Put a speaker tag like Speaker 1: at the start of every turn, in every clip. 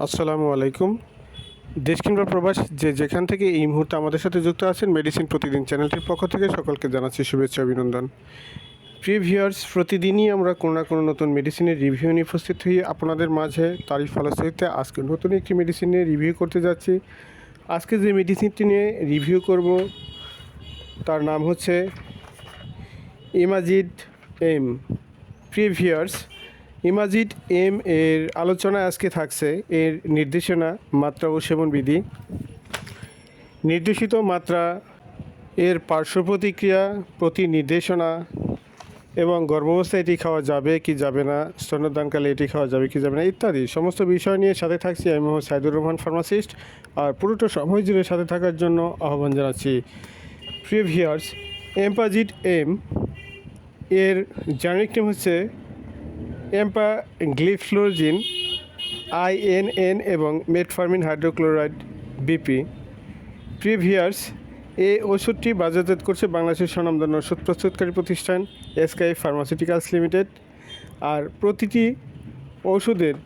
Speaker 1: আসসালামু আলাইকুম। দেশ কিংবা প্রবাস যে যেখান থেকে এই মুহূর্তে আমাদের সাথে যুক্ত আছেন মেডিসিন প্রতিদিন চ্যানেলটির পক্ষ থেকে সকলকে জানাচ্ছি শুভেচ্ছা অভিনন্দন। প্রিভিয়ার্স প্রতিদিনই আমরা কোনো না কোনো নতুন মেডিসিনের রিভিউ নিয়ে উপস্থিত হই। আপনাদের মাঝে তারই ফলশ্রুতিতে আজকে নতুন একটি মেডিসিন রিভিউ করতে যাচ্ছি। আজকে যে মেডিসিনটি নিয়ে রিভিউ করব, তার নাম হচ্ছে ইমাজিড এম প্রিভিয়ার্স ইমাজিড এম এর আলোচনা আজকে থাকছে। এর নির্দেশনা, মাত্রা ও সেবনবিধি নির্দেশিত মাত্রা, এর পার্শ্ব প্রতিক্রিয়া প্রতি নির্দেশনা এবং গর্ভাবস্থায় এটি খাওয়া যাবে কি যাবে না, স্তন্যদানকালে এটি খাওয়া যাবে কি যাবে না ইত্যাদি সমস্ত বিষয় নিয়ে সাথে থাকছি আমি মোহাম্মদ সাইদুর রহমান ফার্মাসিস্ট আর পুরোটা সময় জুড়ে সাথে থাকার জন্য আহ্বান জানাচ্ছি। প্রিভিয়ার্স এম্পাজিট এম এর জেনারিক হচ্ছে এম্পা গ্লিফ্লোজিন আইএনএন এবং মেটফার্মিন হাইড্রোক্লোরাইড বিপি। প্রিভিয়ার্স এই ওষুধটি বাজারজাত করছে বাংলাদেশের স্বনামধন্য ওষুধ প্রস্তুতকারী প্রতিষ্ঠান এসকাই ফার্মাসিউটিক্যালস লিমিটেড আর প্রতিটি ওষুধের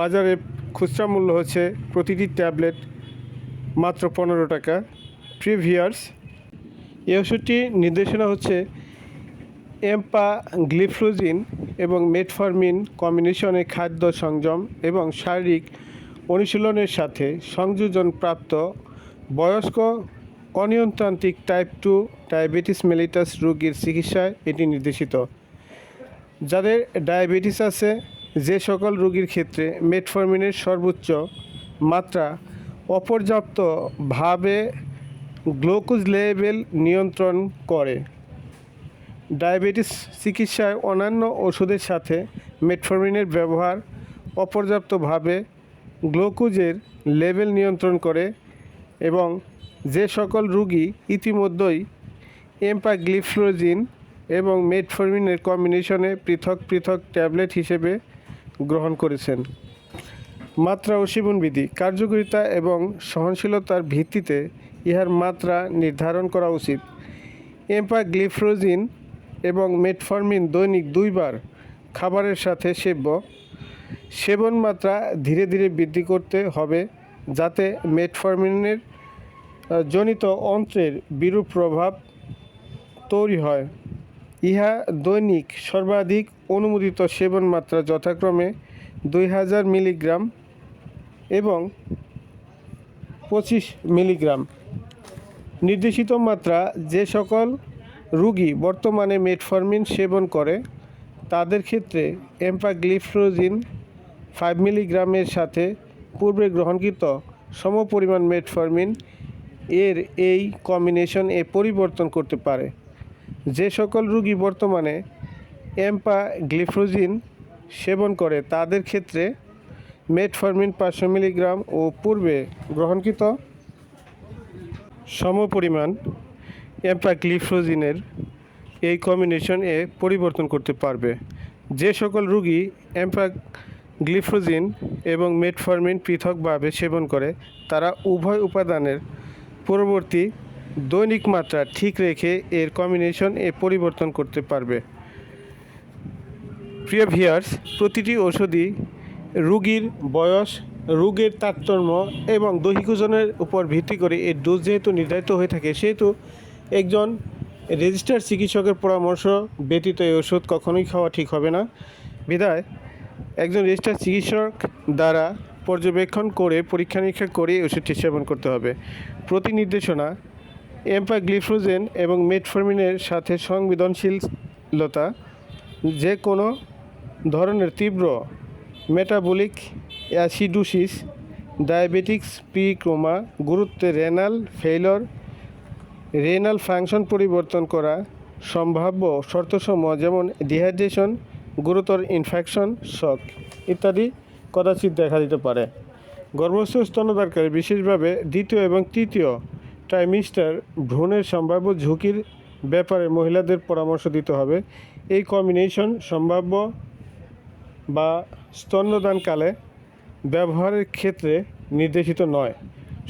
Speaker 1: বাজারে খুচরা মূল্য হচ্ছে প্রতিটি ট্যাবলেট মাত্র পনেরো টাকা। প্রিভিয়ার্স এই ওষুধটির নির্দেশনা হচ্ছে এম্পা গ্লিফ্লোজিন এবং মেটফরমিন কম্বিনেশনে খাদ্য সংযম এবং শারীরিক অনুশীলনের সাথে সংযোজন প্রাপ্ত বয়স্ক অনিয়ন্ত্রান্তিক টাইপ টু ডায়াবেটিস মেলিটাস রোগীর চিকিৎসায় এটি নির্দেশিত। যাদের ডায়াবেটিস আছে, যে সকল রোগীর ক্ষেত্রে মেটফরমিনের সর্বোচ্চ মাত্রা অপর্যাপ্তভাবে গ্লুকোজ লেভেল নিয়ন্ত্রণ করে। ডায়াবেটিস চিকিৎসায় অন্যান্য ওষুধের সাথে মেটফরমিনের ব্যবহার অপর্যাপ্তভাবে গ্লুকোজের লেভেল নিয়ন্ত্রণ করে এবং যে সকল রোগী ইতিমধ্যেই এম্পাগ্লিফ্লোজিন এবং মেটফরমিনের কম্বিনেশনে পৃথক পৃথক ট্যাবলেট হিসেবে গ্রহণ করেছেন। মাত্রা ও সেবনবিধি, কার্যকারিতা এবং সহনশীলতার ভিত্তিতে ইহার মাত্রা নির্ধারণ করা উচিত। এম্পাগ্লিফ্রোজিন এবং মেটফরমিন দৈনিক দুইবার খাবারের সাথে সেব্য। সেবন মাত্রা ধীরে ধীরে বৃদ্ধি করতে হবে যাতে মেটফরমিনের জনিত অন্ত্রের বিরূপ প্রভাব তৈরি হয়। ইহা দৈনিক সর্বাধিক অনুমোদিত সেবন মাত্রা যথাক্রমে দুই হাজার মিলিগ্রাম এবং পঁচিশ মিলিগ্রাম। নির্দেশিত মাত্রা যে সকল রুগী বর্তমানে মেটফরমিন সেবন করে। তাদের ক্ষেত্রে এম্পাগ্লিফ্রোজিন ফাইভ মিলিগ্রামের সাথে পূর্বে গ্রহণকৃত সমপরিমাণ মেটফরমিন এর এই কম্বিনেশন এ পরিবর্তন করতে পারে। যে সকল রুগী বর্তমানে এম্পাগ্লিফ্রোজিন সেবন করে, তাদের ক্ষেত্রে মেটফরমিন পাঁচশো মিলিগ্রাম ও পূর্বে গ্রহণকৃত সমপরিমাণ এম্পাগ্লিফ্রোজিনের এই কম্বিনেশন এ পরিবর্তন করতে পারবে। যে সকল রুগী এম্পাগ্লিফ্রোজিন এবং মেটফরমিন পৃথকভাবে সেবন করে, তারা উভয় উপাদানের পরবর্তী দৈনিক মাত্রা ঠিক রেখে এর কম্বিনেশন এ পরিবর্তন করতে পারবে। প্রিয় ভিয়ার্স প্রতিটি ওষুধই রুগীর বয়স, রোগের তারতম্য এবং দৈহিক ওজনের উপর ভিত্তি করে এর ডোজ যেহেতু নির্ধারিত হয়ে থাকে, সেহেতু একজন রেজিস্টার্ড চিকিৎসকের পরামর্শ ব্যতীত এই ওষুধ কখনোই খাওয়া ঠিক হবে না। বিধায় একজন রেজিস্টার্ড চিকিৎসক দ্বারা পর্যবেক্ষণ করে, পরীক্ষা নিরীক্ষা করে ওষুধটি সেবন করতে হবে। প্রতি নির্দেশনা এম্পাগ্লিফ্রোজেন এবং মেটফরমিনের সাথে সংবেদনশীলতা যে কোনো ধরনের তীব্র মেটাবলিক অ্যাসিডোসিস ডায়াবেটিক্স প্রিক্রোমা গুরুত্বে রেনাল ফেইলর রেনাল ফাংশন পরিবর্তন করা সম্ভাব্য শর্তসমূহ যেমন ডিহাইড্রেশন গুরুতর ইনফেকশন শক ইত্যাদি কদাচিৎ দেখা দিতে পারে। গর্ভস্থ স্তনদারকারী বিশেষভাবে দ্বিতীয় এবং তৃতীয় ট্রাইমিস্টার ভ্রূণের সম্ভাব্য ঝুঁকির ব্যাপারে মহিলাদের পরামর্শ দিতে হবে। এই কম্বিনেশন সম্ভাব্য বা স্তন্যদানকালে ব্যবহারের ক্ষেত্রে নির্দেশিত নয়।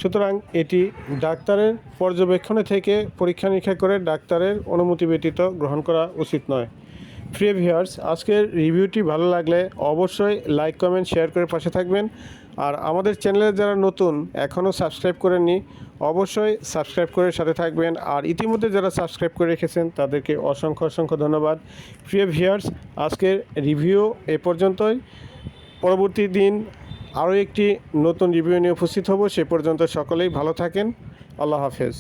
Speaker 1: সুতরাং এটি ডাক্তারের পর্যবেক্ষণে থেকে পরীক্ষা নিরীক্ষা করে ডাক্তারের অনুমতি ব্যতীত গ্রহণ করা উচিত নয়। প্রিয় ভিউয়ার্স, আজকের রিভিউটি ভালো লাগলে অবশ্যই লাইক, কমেন্ট, শেয়ার করে পাশে থাকবেন। আর আমাদের চ্যানেলে যারা নতুন, এখনও সাবস্ক্রাইব করেননি, অবশ্যই সাবস্ক্রাইব করে সাথে থাকবেন। আর ইতিমধ্যে যারা সাবস্ক্রাইব করে রেখেছেন, তাদেরকে অসংখ্য অসংখ্য ধন্যবাদ। প্রিয় ভিউয়ার্স, আজকের রিভিউ এ পর্যন্তই। পরবর্তী দিন আরও একটি নতুন রিভিউ নিয়ে উপস্থিত হব। সে পর্যন্ত সকলেই ভালো থাকেন। আল্লাহ হাফেজ।